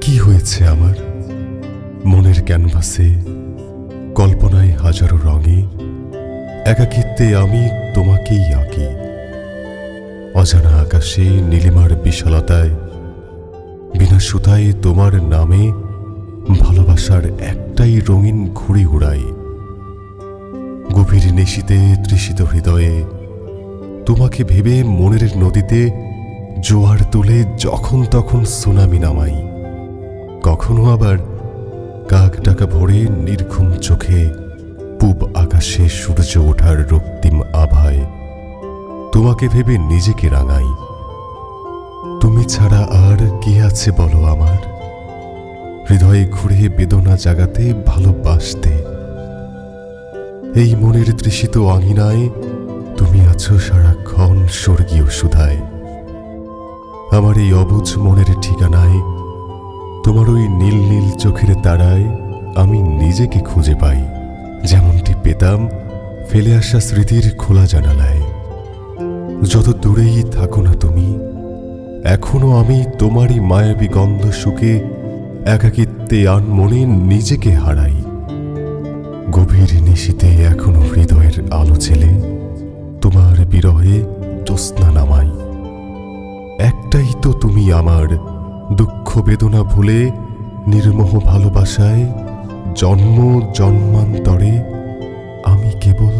রয়েছে আমার? মনের ক্যানভাসে, কল্পনায় হাজারো রঙে, একাকিত্বে আমি তোমাকেই আঁকি। অজানা আকাশে, নীলিমার বিশালতায়, বিনা সুতায় তোমার নামে ভালোবাসার একটাই রঙিন ঘুড়ি উড়াই। গভীর নিশিতে, তৃষিত হৃদয়ে, তোমাকে ভেবে মনের নদীতে জোয়ার তুলে যখন তখন সুনামি নামাই। কখনো আবার কাক ডাকা ভরে নির্ঘুম চোখে পূব আকাশে সূর্য ওঠার রক্তিম আভায় তোমাকে ভেবে নিজেকে রাঙাই। তুমি ছাড়া আর কি আছে বলো আমার? হৃদয়ে ঘুরে বেদনা জাগাতে ভালোবাসতে। এই মনের তৃষিত আঙিনায় তুমি আছো সারাক্ষণ স্বর্গীয় সুধায়। আমার এই অবুঝ মনের ঠিকানায় তোমার ওই নীল নীল চোখের তারায় আমি নিজেকে খুঁজে পাই। যেমনটি পেতাম ফেলে আসা স্মৃতির খোলা জানালায়। যত দূরেই থাকো না তুমি, এখনও আমি তোমারই মায়াবী গন্ধ সুখে একাকিত্বে আন মনে নিজেকে হারাই। গভীর নিশীতে এখনও হৃদয়ের আলো ছেলে তোমার বিরহে জ্যোৎস্না নামাই। একটাই তো তুমি আমার দুঃখ বেদনা ভুলে নির্মোহ ভালোবাসায় জন্ম জন্মান্তরে আমি কেবল